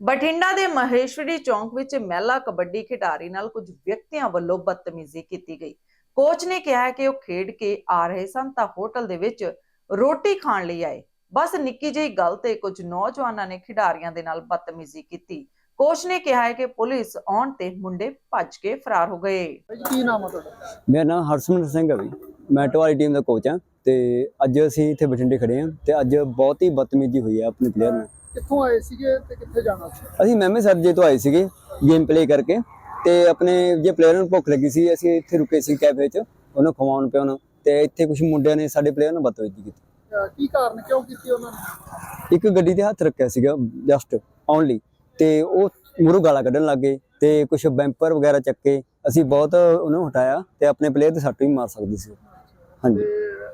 ਬਠਿੰਡਾ ਦੇ ਮਹੇਸ਼ਵਰੀ ਚੌਂਕ ਵਿੱਚ ਮਹਿਲਾ ਕਬੱਡੀ ਖਿਡਾਰੀ ਨਾਲ ਕੁਝ ਵਿਅਕਤੀਆਂ ਵੱਲੋਂ ਬਦਤਮੀਜ਼ੀ ਕੀਤੀ ਗਈ। ਕੋਚ ਨੇ ਕਿਹਾ ਹੈ ਕਿ ਉਹ ਖੇਡ ਕੇ ਆ ਰਹੇ ਸਨ ਤਾਂ ਹੋਟਲ ਦੇ ਵਿੱਚ ਰੋਟੀ ਖਾਣ ਲਈ ਆਏ। ਬਸ ਨਿੱਕੀ ਜਿਹੀ ਗੱਲ ਤੇ ਕੁਝ ਨੌਜਵਾਨਾਂ ਨੇ ਖਿਡਾਰੀਆਂ ਦੇ ਨਾਲ ਬਦਤਮੀਜ਼ੀ ਕੀਤੀ। ਕੋਚ ਨੇ ਕਿਹਾ ਹੈ ਕਿ ਪੁਲਿਸ ਆਉਣ ਤੇ ਮੁੰਡੇ ਭੱਜ ਕੇ ਫਰਾਰ ਹੋ ਗਏ। ਕੀ ਨਾਮ ਆ ਤੁਹਾਡਾ? ਮੇਰਾ ਨਾਮ ਹਰਸਿਮਰਤ ਸਿੰਘ ਹੈ ਬਈ ਮੈਂ ਟਵਾਲੀ ਟੀਮ ਦਾ ਕੋਚ ਹਾਂ। ਤੇ ਅੱਜ ਅਸੀਂ ਇੱਥੇ ਬਠਿੰਡੇ ਖੜੇ ਹਾਂ ਤੇ ਅੱਜ ਬਹੁਤ ਹੀ ਬਦਤਮੀਜ਼ੀ ਹੋਈ ਹੈ ਆਪਣੇ ਪਲੇਅਰ ਨਾਲ। ਕਿੱਥੋਂ ਆਏ ਸੀਗੇ ਤੇ ਕਿੱਥੇ ਜਾਣਾ ਸੀ? ਅਸੀਂ ਮੈਮੇ ਸਰ ਜੇ ਤੋਂ ਆਏ ਸੀਗੇ ਗੇਮ ਪਲੇ ਕਰਕੇ ਤੇ ਆਪਣੇ ਜੇ ਪਲੇਅਰ ਨੂੰ ਭੁੱਖ ਲੱਗੀ ਸੀ ਅਸੀਂ ਇੱਥੇ ਰੁਕੇ ਸੀ ਕੈਫੇ 'ਚ ਉਹਨੂੰ ਖਵਾਉਣ ਪਿਆਉਣ ਤੇ ਇੱਥੇ ਕੁਝ ਮੁੰਡਿਆਂ ਨੇ ਸਾਡੇ ਪਲੇਅਰ ਨਾਲ ਬਦਤਮੀਜ਼ੀ ਕੀਤੀ। ਕੀ ਕਾਰਨ ਕਿਉਂ ਕੀਤੀ ਉਹਨਾਂ ਨੇ? ਇੱਕ ਗੱਡੀ ਤੇ ਹੱਥ ਰੱਖਿਆ ਸੀਗਾ ਜਸਟ ਓਨਲੀ ਤੇ ਉਹ ਮੂਹਰੋਂ ਗਾਲਾਂ ਕੱਢਣ ਲੱਗੇ ਤੇ ਕੁਝ ਬੈਂਪਰ ਵਗੈਰਾ ਚੱਕੇ ਅਸੀਂ ਬਹੁਤ ਉਹਨੂੰ ਹਟਾਇਆ ਤੇ ਆਪਣੇ ਪਲੇਅਰ ਤੇ ਸੱਟ ਵੀ ਮਾਰ ਸਕਦੀ ਸੀ। ਹਾਂਜੀ।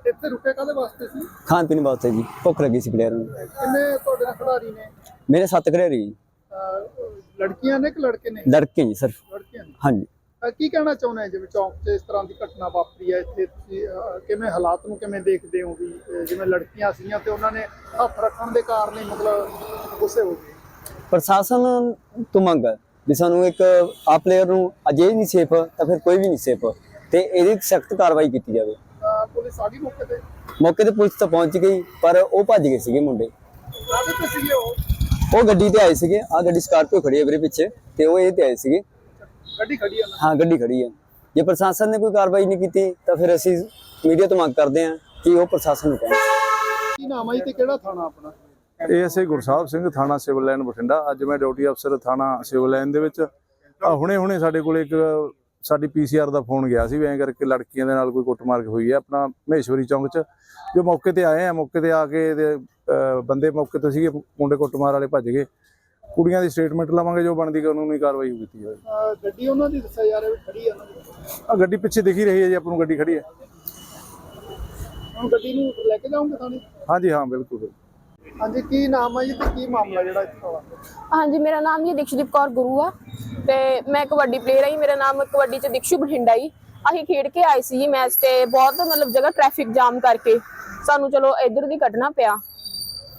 ਤੇ ਇੱਥੇ ਰੁਕੇ ਕਾਦੇ ਵਾਸਤੇ ਸੀ? ਖਾਣ ਪੀਣ ਵਾਸਤੇ ਜੀ ਭੁੱਖ ਲੱਗੀ ਸੀ ਪਲੇਅਰ ਨੂੰ। ਕਿੰਨੇ ਤੁਹਾਡੇ ਨਾਲ ਖਿਡਾਰੀ ਨੇ? ਮੇਰੇ ਸੱਤ ਖਿਡਾਰੀ ਜੀ। ਅਹ ਲੜਕੀਆਂ ਨੇ ਕਿ ਲੜਕੇ ਨੇ? ਲੜਕੇ ਜੀ ਸਿਰਫ। ਲੜਕੀਆਂ ਨੇ। ਹਾਂਜੀ। ਅਹ ਕੀ ਕਹਿਣਾ ਚਾਹੁੰਦੇ ਆ ਜਿਵੇਂ ਚੌਂਕ 'ਚ ਇਸ ਤਰ੍ਹਾਂ ਦੀ ਘਟਨਾ ਵਾਪਰੀ ਹੈ? ਇੱਥੇ ਤੁਸੀਂ ਅਹ, ਕਿਵੇਂ ਹਾਲਾਤ ਨੂੰ ਕਿਵੇਂ ਦੇਖਦੇ ਹੋ ਵੀ ਅਹ, ਜਿਵੇਂ ਲੜਕੀਆਂ ਸੀਗੀਆਂ ਤੇ ਉਹਨਾਂ ਨੇ ਹੱਥ ਰੱਖਣ ਦੇ ਕਾਰਨ ਹੀ ਮਤਲਬ ਗੁੱਸੇ ਹੋ ਗਏ? ਪ੍ਰਸ਼ਾਸਨ ਤੋਂ ਮੰਗ ਹੈ ਵੀ ਸਾਨੂੰ ਇੱਕ ਆ ਪਲੇਅਰ ਨੂੰ ਅਜੇ ਨਹੀਂ ਸੇਫ ਤਾਂ ਫਿਰ ਕੋਈ ਵੀ ਨਹੀਂ ਸੇਫ ਤੇ ਇਹਦੀ ਸਖਤ ਕਾਰਵਾਈ ਕੀਤੀ ਜਾਵੇ। ਅਹ, ਪੁਲਿਸ ਆ ਗਈ ਮੌਕੇ ਤੇ? ਮੌਕੇ ਤੇ ਪੁਲਿਸ ਤਾਂ ਪਹੁੰਚ ਗਈ ਪਰ ਉਹ ਭੱਜ ਗਏ ਸੀਗੇ ਮੁੰਡੇ। ਕਾਹਦੇ ਤੇ ਸੀਗੇ ਉਹ? ਉਹ ਗੱਡੀ ਤੇ ਆਏ ਸੀਗੇ ਆ ਗੱਡੀ ਸਕਾਰਪੀਓ ਖੜੀ ਹੈ ਵੀਰੇ ਪਿੱਛੇ ਤੇ ਉਹ ਇਹ ਤੇ ਆਏ ਸੀਗੇ। ਗੱਡੀ ਖੜੀ ਆ ਹਾਂ ਗੱਡੀ ਖੜੀ ਹੈ ਜੇ ਪ੍ਰਸ਼ਾਸਨ ਨੇ ਕੋਈ ਕਾਰਵਾਈ ਨਹੀਂ ਕੀਤੀ ਤਾਂ ਫਿਰ ਅਸੀਂ ਮੀਡੀਆ ਤੋਂ ਮੰਗ ਕਰਦੇ ਹਾਂ ਕਿ ਉਹ ਪ੍ਰਸ਼ਾਸਨ ਨੂੰ ਕਹਿਣ। ਕੀ ਨਾਮ ਹੈ ਤੇ ਕਿਹੜਾ ਥਾਣਾ ਆਪਣਾ? ਇਹ ਅਸੀਂ ਗੁਰਸਾਹਿਬ ਸਿੰਘ ਥਾਣਾ ਸਿਵਲ ਲਾਈਨ ਬਠਿੰਡਾ। ਅੱਜ ਮੈਂ ਡਿਊਟੀ ਅਫਸਰ ਥਾਣਾ ਸਿਵਲ ਲਾਈਨ ਦੇ ਵਿੱਚ। ਆ ਹੁਣੇ ਹੁਣੇ ਸਾਡੇ ਕੋਲ ਇੱਕ ਸਾਡੀ ਪੀਸੀਆਰ ਦਾ ਫੋਨ ਗਿਆ ਸੀ ਵੀ ਐਂ ਕਰਕੇ ਲੜਕੀਆਂ ਦੇ ਨਾਲ ਕੋਈ ਕੁੱਟਮਾਰ ਹੋਈ ਹੈ ਆਪਣਾ ਮਹੇਸ਼ਵਰੀ ਚੌਂਕ 'ਚ। ਜੋ ਮੌਕੇ ਤੇ ਆਏ ਆ ਮੌਕੇ ਤੇ ਆ ਕੇ ਬੰਦੇ ਮੌਕੇ ਤੇ ਸੀਗੇ ਮੁੰਡੇ ਕੁੱਟਮਾਰ ਵਾਲੇ ਭੱਜ ਗਏ। ਕੁੜੀਆਂ ਦੀ ਸਟੇਟਮੈਂਟ ਲਵਾਂਗੇ ਜੋ ਬਣਦੀ ਕਾਨੂੰਨੀ ਕਾਰਵਾਈ ਕੀਤੀ ਜਾਵੇ। ਗੱਡੀ ਉਹਨਾਂ ਦੀ ਦੱਸਿਆ ਜਾ ਰਿਹਾ ਵੀ ਖੜੀ ਆ ਉਹਨਾਂ ਦੀ ਆ ਗੱਡੀ ਪਿੱਛੇ ਦਿਖੀ ਰਹੀ ਹੈ ਜੀ ਆਪਾਂ ਨੂੰ ਗੱਡੀ ਖੜੀ ਹੈ। ਹੁਣ ਗੱਡੀ ਨੂੰ ਲੈ ਕੇ ਜਾਓਗੇ ਥਾਣੇ? ਹਾਂਜੀ ਹਾਂ ਬਿਲਕੁਲ ਹਾਂਜੀ ਕੀ ਨਾਮ ਹੈ ਜੀ ਤੇ ਕੀ ਮਾਮਲਾ ਜਿਹੜਾ ਇੱਥੇ ਹੋਇਆ? ਹਾਂਜੀ ਮੇਰਾ ਨਾਮ ਜੀ ਦਿਕਸ਼ਦੀਪ ਕੌਰ ਗੁਰੂ ਆ। ਤੇ ਮੈਂ ਕਬੱਡੀ ਪਲੇਅਰ ਆਈ, ਮੇਰਾ ਨਾਮ ਕਬੱਡੀ ਚ ਦਿਕਸ਼ੂ ਬਠਿੰਡਾ ਹੀ ਅਸੀਂ ਖੇਡ ਕੇ ਆਏ ਸੀ ਜੀ ਮੈਚ ਤੇ, ਬਹੁਤ ਮਤਲਬ ਜਗ੍ਹਾ ਟ੍ਰੈਫਿਕ ਜਾਮ ਕਰਕੇ। ਸਾਨੂੰ ਚਲੋ ਇੱਧਰ ਦੀ ਕੱਢਣਾ ਪਿਆ,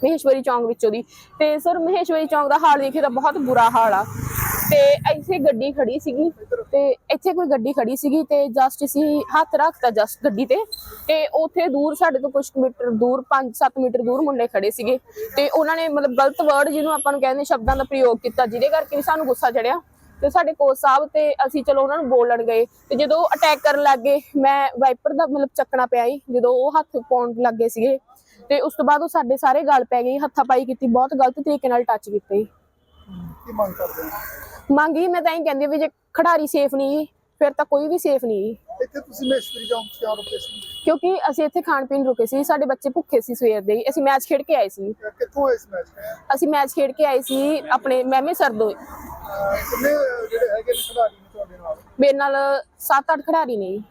ਮਹੇਸ਼ਵਰੀ ਚੌਂਕ ਵਿੱਚੋਂ ਦੀ। ਤੇ ਸਰ ਮਹੇਸ਼ਵਰੀ ਚੌਂਕ ਦਾ ਹਾਲ ਦੇਖੇ ਤਾਂ ਬਹੁਤ ਬੁਰਾ ਹਾਲ ਆ। ਤੇ ਇੱਥੇ ਗੱਡੀ ਖੜੀ ਸੀਗੀ ਤੇ ਇੱਥੇ ਕੋਈ ਗੱਡੀ ਖੜੀ ਸੀਗੀ ਤੇ ਜਸਟ ਅਸੀਂ ਹੱਥ ਰੱਖਤਾ ਜਸਟ ਗੱਡੀ ਤੇ ਤੇ ਉੱਥੇ ਦੂਰ ਸਾਡੇ ਤੋਂ ਕੁਝ ਮੀਟਰ ਦੂਰ 5-7 ਮੀਟਰ ਦੂਰ ਮੁੰਡੇ ਖੜੇ ਸੀਗੇ ਤੇ ਉਹਨਾਂ ਨੇ ਮਤਲਬ ਗਲਤ ਵਰਡ ਜਿਹਨੂੰ ਆਪਾਂ ਨੂੰ ਕਹਿੰਦੇ ਸ਼ਬਦਾਂ ਦਾ ਪ੍ਰਯੋਗ ਕੀਤਾ ਜਿਹਦੇ ਕਰਕੇ ਸਾਨੂੰ ਗੁੱਸਾ ਚੜਿਆ ਤੇ ਸਾਡੇ ਕੋਚ ਸਾਹਿਬ ਤੇ ਅਸੀਂ ਚਲੋ ਉਹਨਾਂ ਨੂੰ ਬੋਲਣ ਗਏ ਤੇ ਜਦੋਂ ਅਟੈਕ ਕਰਨ ਲੱਗੇ ਮੈਂ ਵਾਈਪਰ ਦਾ ਮਤਲਬ ਚੱਕਣਾ ਪਿਆ ਹੀ ਜਦੋਂ ਉਹ ਹੱਥ ਪਾਉਣ ਲੱਗੇ ਸੀਗੇ ਤੇ ਉਸ ਤੋਂ ਬਾਅਦ ਉਹ ਸਾਡੇ ਸਾਰੇ ਗੱਲ ਪੈ ਗਈ ਹੱਥਾਪਾਈ ਕੀਤੀ, ਬਹੁਤ ਗਲਤ ਤਰੀਕੇ ਨਾਲ ਟੱਚ ਕੀਤਾ ਕੀ ਮੰਗ ਕਰਦੇ ਹੋ? ਮੰਗੀ ਮੈਂ ਤਾਂ ਇਹ ਕਹਿੰਦੀ ਵੀ ਜੇ ਖਿਡਾਰੀ ਸੇਫ ਨਹੀਂ ਫਿਰ ਤਾਂ ਕੋਈ ਵੀ ਸੇਫ ਨਹੀਂ ਇੱਥੇ ਤੁਸੀਂ ਮਹੇਸ਼ਵਰੀ ਚੌਂਕ ਕਿਉਂ ਰੁਕੇ ਸੀ? ਕਿਉਂਕਿ ਅਸੀਂ ਇੱਥੇ ਖਾਣ ਪੀਣ ਰੁਕੇ ਸੀ ਸਾਡੇ ਬੱਚੇ ਭੁੱਖੇ ਸੀ ਸਵੇਰ ਦੇ ਹੀ। ਅਸੀਂ ਮੈਚ ਖੇਡ ਕੇ ਆਏ ਸੀ। ਕਿੱਥੋਂ ਆਏ ਇਸ ਮੈਚ ਅਸੀਂ ਮੈਚ ਖੇਡ ਕੇ ਆਏ ਸੀ ਆਪਣੇ ਮਹਿਮੇ ਸਰਦੋ ਕਿੰਨੇ ਜਿਹੜੇ ਹੈਗੇ ਨੇ ਖਿਡਾਰੀ ਨੇ ਤੁਹਾਡੇ ਨਾਲ? ਮੇਰੇ ਨਾਲ 7-8 ਖਿਡਾਰੀ ਨੇ ਜੀ।